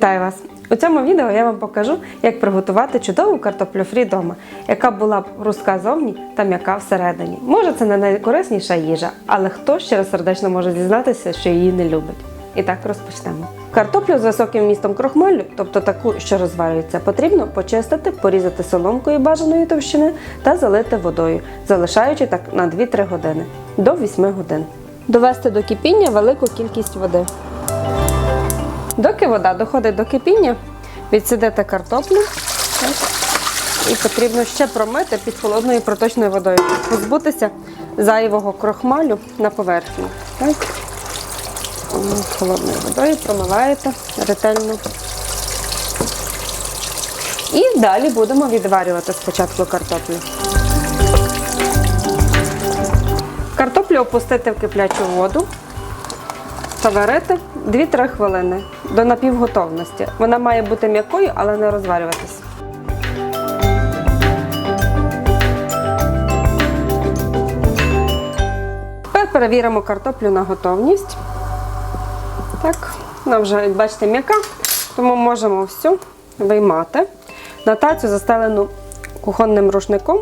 Вітаю вас! У цьому відео я вам покажу, як приготувати чудову картоплю фрі дома, яка була б хрустка зовні та м'яка всередині. Може, це не найкорисніша їжа, але хто щиросердечно може зізнатися, що її не любить. І так розпочнемо. Картоплю з високим вмістом крохмалю, тобто таку, що розварюється, потрібно почистити, порізати соломкою бажаної товщини та залити водою, залишаючи так на 2-3 години до 8 годин. Довести до кипіння велику кількість води. Доки вода доходить до кипіння, відсидити картоплю і потрібно ще промити під холодною проточною водою, позбутися зайвого крохмалю на поверхні. Холодною водою промиваєте ретельно. І далі будемо відварювати спочатку картоплю. Картоплю опустити в киплячу воду та варити 2-3 хвилини до напівготовності. Вона має бути м'якою, але не розварюватися. Тепер перевіримо картоплю на готовність. Так, вона вже, як бачите, м'яка, тому можемо всю виймати. На тацю застелену кухонним рушником,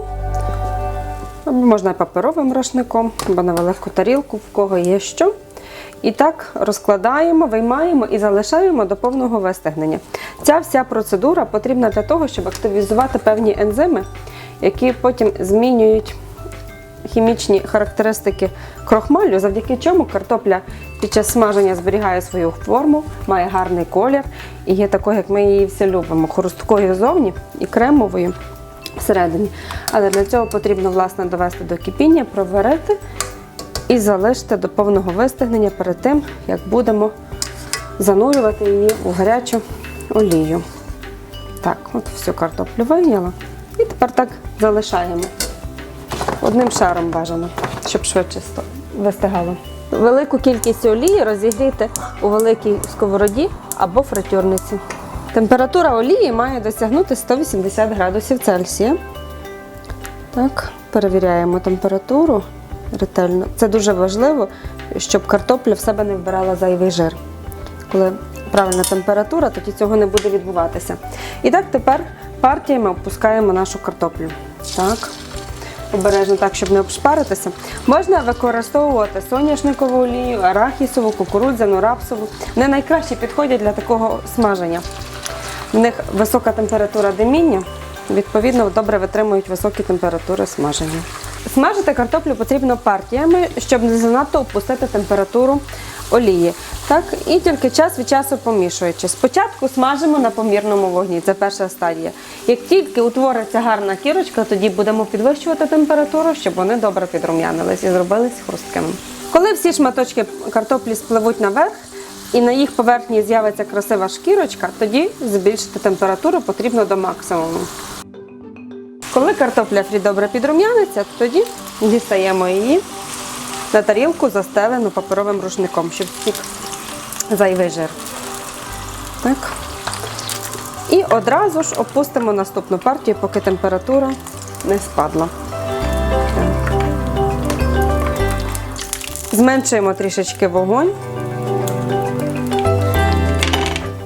можна і паперовим рушником, або на велику тарілку, в кого є що. І так розкладаємо, виймаємо і залишаємо до повного вистигнення. Ця вся процедура потрібна для того, щоб активізувати певні ензими, які потім змінюють хімічні характеристики крохмалю, завдяки чому картопля під час смаження зберігає свою форму, має гарний колір і є такою, як ми її всі любимо, хрусткою зовні і кремовою всередині. Але для цього потрібно власне довести до кипіння, проварити і залишити до повного вистигнення перед тим, як будемо занурювати її у гарячу олію. Так, от всю картоплю вийняла. І тепер так залишаємо. Одним шаром бажано, щоб швидше вистигало. Велику кількість олії розігріти у великій сковороді або фритюрниці. Температура олії має досягнути 180 градусів Цельсія. Так, перевіряємо температуру ретельно. Це дуже важливо, щоб картопля в себе не вбирала зайвий жир. Коли правильна температура, тоді цього не буде відбуватися. І так тепер партіями опускаємо нашу картоплю. Так. Обережно так, щоб не обшпаритися. Можна використовувати соняшникову олію, арахісову, кукурудзяну, рапсову. Вони найкраще підходять для такого смаження. В них висока температура диміння, відповідно, добре витримують високі температури смаження. Смажити картоплю потрібно партіями, щоб не занадто опустити температуру олії. Так, і тільки час від часу помішуючи. Спочатку смажимо на помірному вогні, це перша стадія. Як тільки утвориться гарна кірочка, тоді будемо підвищувати температуру, щоб вони добре підрум'янились і зробились хрусткими. Коли всі шматочки картоплі спливуть наверх, і на їх поверхні з'явиться красива шкірочка, тоді збільшити температуру потрібно до максимуму. Картопля фрі добре підрум'яниться, тоді дістаємо її на тарілку, застелену паперовим рушником, щоб втік зайвий жир. Так. І одразу ж опустимо наступну партію, поки температура не спадла. Зменшуємо трішечки вогонь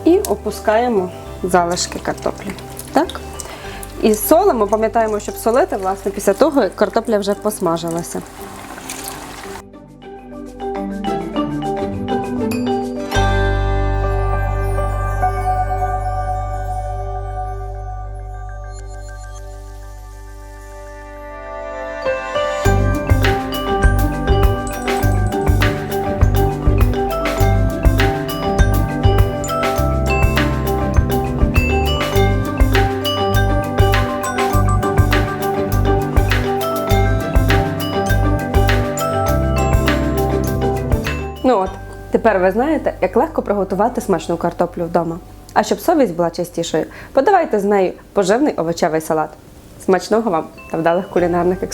і опускаємо залишки картоплі. Так? І солимо, пам'ятаємо, щоб солити, власне, після того, як картопля вже посмажилася. Тепер ви знаєте, як легко приготувати смачну картоплю вдома. А щоб совість була чистішою, подавайте з нею поживний овочевий салат. Смачного вам та вдалих кулінарних експериментів!